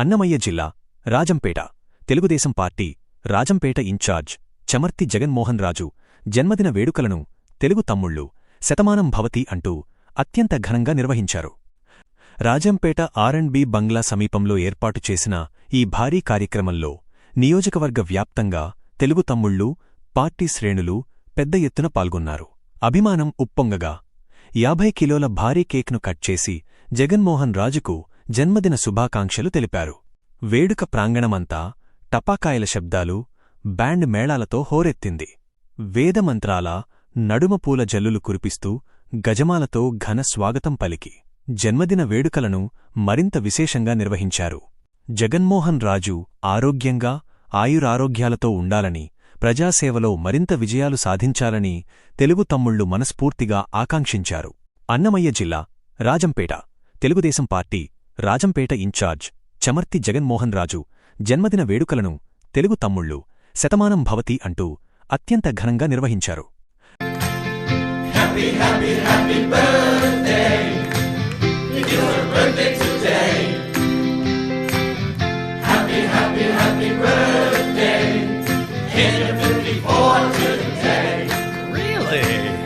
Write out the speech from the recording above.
అన్నమయ్య జిల్లా Rajampet. Telugu Desam party Rajampet incharge Chamarthi Jaganmohan Raju జన్మదిన వేడుకలను తెలుగు తమ్ముళ్ళు శతమానం భవతి అంటూ అత్యంత ఘనంగా నిర్వహించారు. రాజంపేట ఆర్అండ్బి బంగ్లా సమీపంలో ఏర్పాటు చేసిన ఈ భారీ కార్యక్రమంలో నియోజకవర్గ వ్యాప్తంగా తెలుగు తమ్ముళ్ళు పార్టీ శ్రేణులు పెద్ద ఎత్తున పాల్గొన్నారు. అభిమానం ఉప్పొంగగా యాభై కిలోల భారీ కేక్ను కట్ చేసి జగన్మోహన్ రాజుకు జన్మదిన శుభాకాంక్షలు తెలిపారు. వేడుక ప్రాంగణమంతా టపాకాయల శబ్దాలు బ్యాండ్ మేళాలతో హోరెత్తింది. వేదమంత్రాల నడుమపూల జల్లులు కురిపిస్తూ గజమాలతో ఘన స్వాగతం పలికి జన్మదిన వేడుకలను మరింత విశేషంగా నిర్వహించారు. జగన్మోహన్ రాజు ఆరోగ్యంగా ఆయురారోగ్యాలతో ఉండాలని ప్రజాసేవలో మరింత విజయాలు సాధించాలని తెలుగు తమ్ముళ్ళు మనస్ఫూర్తిగా ఆకాంక్షించారు. అన్నమయ్య జిల్లా రాజంపేట తెలుగుదేశం పార్టీ రాజంపేట ఇన్ఛార్జ్ చమర్తి జగన్మోహన్ రాజు జన్మదిన వేడుకలను తెలుగు తమ్ముళ్ళు శతమానం భవతి అంటూ అత్యంత ఘనంగా నిర్వహించారు.